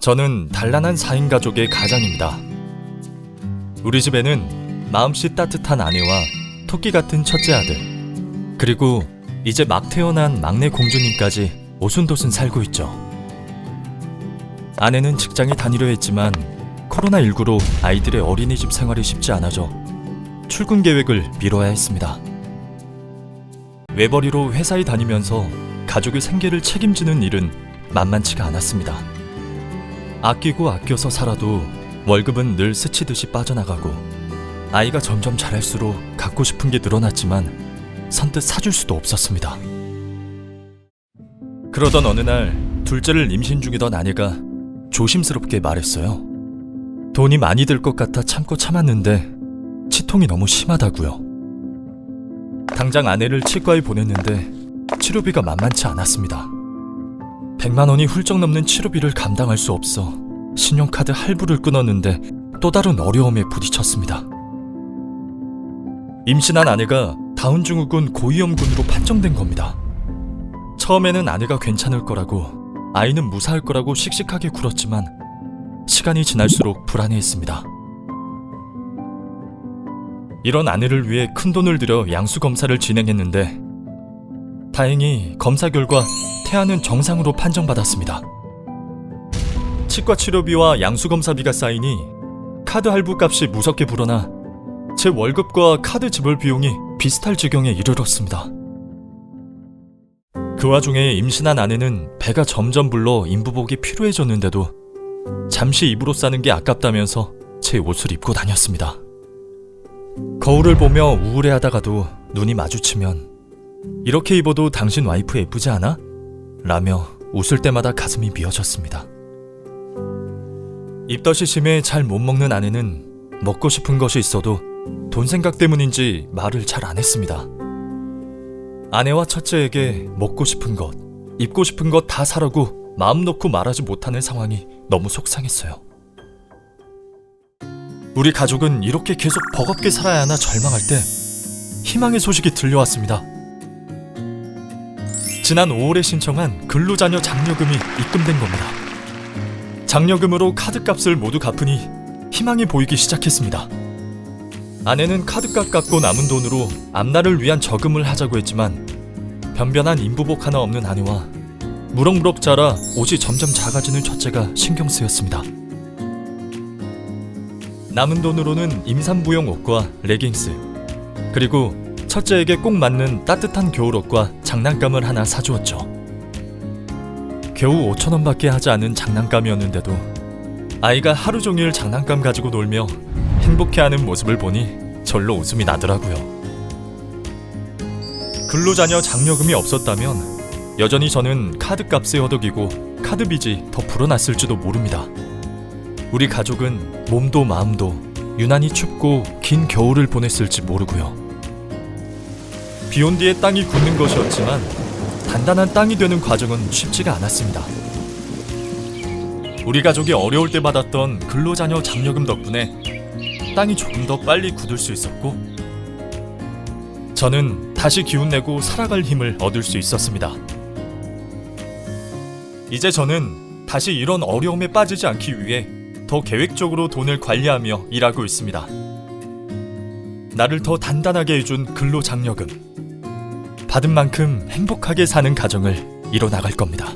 저는 단란한 4인 가족의 가장입니다. 우리 집에는 마음씨 따뜻한 아내와 토끼 같은 첫째 아들, 그리고 이제 막 태어난 막내 공주님까지 오순도순 살고 있죠. 아내는 직장에 다니려 했지만 코로나19로 아이들의 어린이집 생활이 쉽지 않아져 출근 계획을 미뤄야 했습니다. 외벌이로 회사에 다니면서 가족의 생계를 책임지는 일은 만만치가 않았습니다. 아끼고 아껴서 살아도 월급은 늘 스치듯이 빠져나가고 아이가 점점 자랄수록 갖고 싶은 게 늘어났지만 선뜻 사줄 수도 없었습니다. 그러던 어느 날 둘째를 임신 중이던 아내가 조심스럽게 말했어요. 돈이 많이 들 것 같아 참고 참았는데 치통이 너무 심하다고요. 당장 아내를 치과에 보냈는데 치료비가 만만치 않았습니다. 100만 원이 훌쩍 넘는 치료비를 감당할 수 없어 신용카드 할부를 끊었는데 또 다른 어려움에 부딪혔습니다. 임신한 아내가 다운증후군 고위험군으로 판정된 겁니다. 처음에는 아내가 괜찮을 거라고 아이는 무사할 거라고 씩씩하게 굴었지만 시간이 지날수록 불안해했습니다. 이런 아내를 위해 큰 돈을 들여 양수 검사를 진행했는데 다행히 검사 결과 태아는 정상으로 판정받았습니다. 치과 치료비와 양수 검사비가 쌓이니 카드 할부 값이 무섭게 불어나 제 월급과 카드 지불 비용이 비슷할 지경에 이르렀습니다. 그 와중에 임신한 아내는 배가 점점 불러 인부복이 필요해졌는데도 잠시 입으로 싸는 게 아깝다면서 제 옷을 입고 다녔습니다. 거울을 보며 우울해하다가도 눈이 마주치면 이렇게 입어도 당신 와이프 예쁘지 않아? 라며 웃을 때마다 가슴이 미어졌습니다. 입덧이 심해 잘 못 먹는 아내는 먹고 싶은 것이 있어도 돈 생각 때문인지 말을 잘 안 했습니다. 아내와 첫째에게 먹고 싶은 것, 입고 싶은 것 다 사라고 마음 놓고 말하지 못하는 상황이 너무 속상했어요. 우리 가족은 이렇게 계속 버겁게 살아야 하나 절망할 때 희망의 소식이 들려왔습니다. 지난 5월에 신청한 근로자녀 장려금이 입금된 겁니다. 장려금으로 카드값을 모두 갚으니 희망이 보이기 시작했습니다. 아내는 카드값 갚고 남은 돈으로 앞날을 위한 저금을 하자고 했지만 변변한 인부복 하나 없는 아내와 무럭무럭 자라 옷이 점점 작아지는 첫째가 신경 쓰였습니다. 남은 돈으로는 임산부용 옷과 레깅스 그리고 첫째에게 꼭 맞는 따뜻한 겨울옷과 장난감을 하나 사주었죠. 겨우 5천 원밖에 하지 않은 장난감이었는데도 아이가 하루 종일 장난감 가지고 놀며 행복해하는 모습을 보니 절로 웃음이 나더라고요. 근로자녀 장려금이 없었다면 여전히 저는 카드값에 허덕이고 카드 빚이 더 불어났을지도 모릅니다. 우리 가족은 몸도 마음도 유난히 춥고 긴 겨울을 보냈을지 모르고요. 비온 뒤에 땅이 굳는 것이었지만 단단한 땅이 되는 과정은 쉽지가 않았습니다. 우리 가족이 어려울 때 받았던 근로자녀 장려금 덕분에 땅이 조금 더 빨리 굳을 수 있었고 저는 다시 기운내고 살아갈 힘을 얻을 수 있었습니다. 이제 저는 다시 이런 어려움에 빠지지 않기 위해 더 계획적으로 돈을 관리하며 일하고 있습니다. 나를 더 단단하게 해준 근로장려금. 받은 만큼 행복하게 사는 가정을 이뤄나갈 겁니다.